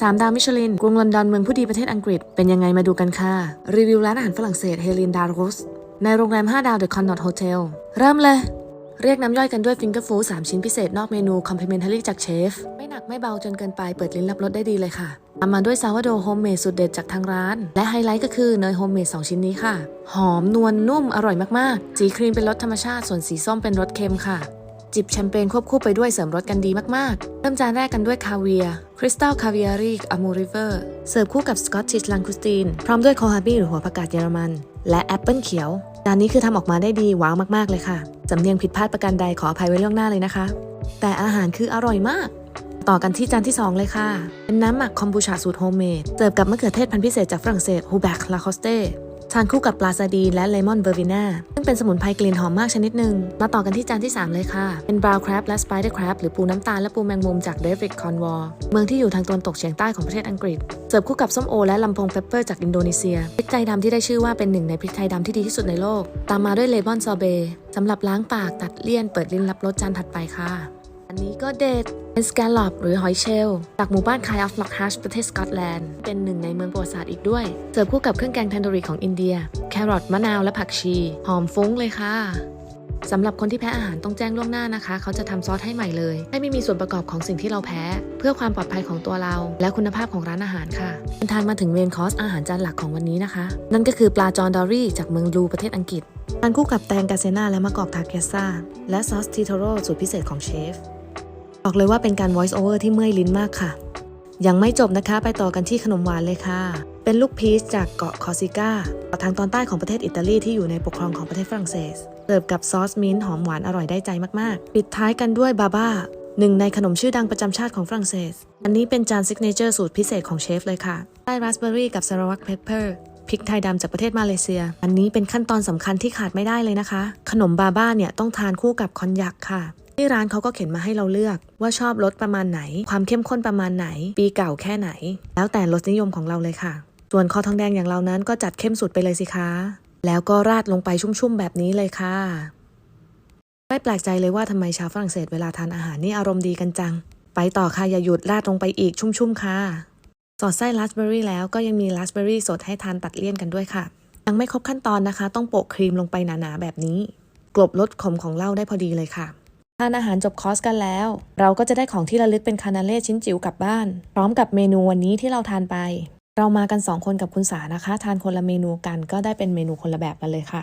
3 ดาวมิชลิน กรุงลอนดอนเมืองผู้ดีประเทศอังกฤษ เป็นยังไงมาดูกันค่ะ รีวิวร้านอาหารฝรั่งเศสเฮลินดาโรสในโรงแรม 5 ดาวเดอะคอนนอตโฮเทล เริ่มเลย เรียกน้ำย่อยกันด้วยฟิงเกอร์ฟู้ด3ชิ้นพิเศษนอกเมนูคอมเพลเมนท a รี่จากเชฟ ไม่หนักไม่เบาจนเกินไปเปิดลิ้นรับรสได้ดีเลยค่ะตามมาด้วยซาวโดโฮมเมดสุดเด็ดจากทางร้าน และไฮไลท์ก็คือเนยโฮมเมด2ชิ้นนี้ค่ะ หอมนวลนุ่มอร่อยมากๆ สีครีมเป็นรสธรรมชาติส่วนสีส้มเป็นรสเค็มค่ะ จิบแชมเปญควบคู่ไปด้วยเสริมรสกันดีมากๆ เริ่มจานแรกกันด้วยคาเวียคริสตัลคาเวียรีอะมูริเวอร์เสิร์ฟคู่กับสกอตติชลังคูสตีน พร้อมด้วยโคฮาบี้หรือหัวผักกาดเยอรมัน และแอปเปิลเขียวจานนี้คือทำออกมาได้ดีว้าวมากๆเลยค่ะสำเนียงผิดพลาดประการใดขออภัยไว้ล่วงหน้าเลยนะคะ แต่อาหารคืออร่อยมาก ต่อกันที่จานที่ 2 เลยค่ะ เป็นน้ำหมักคอมบูชาสูตรโฮมเมดเสิร์ฟกับมะเขือเทศพันธุ์พิเศษจากฝรั่งเศสฮูแบกลาคอสเต้ ทานคู่กับปลาซาดีนและเลมอนเบอร์วิน่าซึ่งเป็นสมุนไพรกลิ่นหอมมากชนิดหนึ่ง มาต่อกันที่จานที่ 3 เลยค่ะ เป็นบราวน์คร b และสไปเดอร์คร b หรือปูน้ำตาลและปูแมงมุมจากเดริกคอนวอร์เมืองที่อยู่ทางตะวันตกเฉียงใต้ของประเทศอังกฤษ เสิร์ฟคู่กับส้มโอและลำโพงเปปเปอร์จากอินโดนีเซียพริกไทยดำที่ได้ชื่อว่าเป็นหนึ่งในพริกไทยดำที่ดีที่สุดในโลก ตามมาด้วยเลมอนซอเบต์สำหรับล้างปากตัดเลี่ยนเปิดลิ้นรับรสจานถัดไปค่ะ นนี้ก็เด็ดเป็นสแกลลอปหรือหอยเชลล์จากหมู่บ้านคายออฟลักฮัชประเทศสกอตแลนด์ เป็นหนึ่งในเมืองประวัติศาสตร์อีกด้วย เสิร์ฟคู่กับเครื่องแกงแทนดูรีของอินเดีย แครอทมะนาวและผักชี หอมฟุ้งเลยค่ะสำหรับคนที่แพ้อาหารต้องแจ้งล่วงหน้านะคะ เขาจะทำซอสให้ใหม่เลย ให้ไม่มีส่วนประกอบของสิ่งที่เราแพ้ เพื่อความปลอดภัยของตัวเรา และคุณภาพของร้านอาหารค่ะทานมาถึงเมนคอร์สอาหารจานหลักของวันนี้นะคะ นั่นก็คือปลาจอนดอรี่จากเมืองลูประเทศอังกฤษทานคู่กับแตงกาเซนาและมะกอกทาเกซ่าและซอสทิโทโร่สูตรพิเศษของเชฟ บอกเลยว่าเป็นการ voice over ที่เมื่อยลิ้นมากค่ะ ยังไม่จบนะคะไปต่อกันที่ขนมหวานเลยค่ะ เป็นลูกพีชจากเกาะคอซิก้าทางตอนใต้ของประเทศอิตาลีที่อยู่ในปกครองของประเทศฝรั่งเศสเสิร์ฟกับซอสมิ้นท์หอมหวานอร่อยได้ใจมากๆ ปิดท้ายกันด้วยบาบ้าหนึ่งในขนมชื่อดังประจำชาติของฝรั่งเศส อันนี้เป็นจานซิกเนเจอร์สูตรพิเศษของเชฟเลยค่ะได้ราสเบอร์รี่กับซาราวักเพปเปอร์พริกไทยดำจากประเทศมาเลเซีย อันนี้เป็นขั้นตอนสำคัญที่ขาดไม่ได้เลยนะคะ ขนมบาบ้าเนี่ยต้องทานคู่กับคอนยักค่ะ ที่ร้านเขาก็เขียนมาให้เราเลือกว่าชอบรสประมาณไหน ความเข้มข้นประมาณไหน ปีเก่าแค่ไหน แล้วแต่รสนิยมของเราเลยค่ะ ส่วนคอทองแดงอย่างเรานั้นก็จัดเข้มสุดไปเลยสิคะ แล้วก็ราดลงไปชุ่มๆแบบนี้เลยค่ะ ไม่แปลกใจเลยว่าทำไมชาวฝรั่งเศสเวลาทานอาหารนี่อารมณ์ดีกันจัง ไปต่อค่ะอย่าหยุดราดลงไปอีกชุ่มๆค่ะสอดไส้ราสเบอร์รี่แล้วก็ยังมีราสเบอร์รี่สดให้ทานตัดเลี่ยนกันด้วยค่ะ ยังไม่ครบขั้นตอนนะคะ ต้องโปะครีมลงไปหนาๆแบบนี้ กลบรสขมของเหล้าได้พอดีเลยค่ะ ทานอาหารจบคอร์สกันแล้ว เราก็จะได้ของที่ระลึกเป็นคานาเล่ชิ้นจิ๋วกลับบ้าน พร้อมกับเมนูวันนี้ที่เราทานไป เรามากัน 2 คนกับคุณสานะคะ ทานคนละเมนูกันก็ได้เป็นเมนูคนละแบบกันเลยค่ะ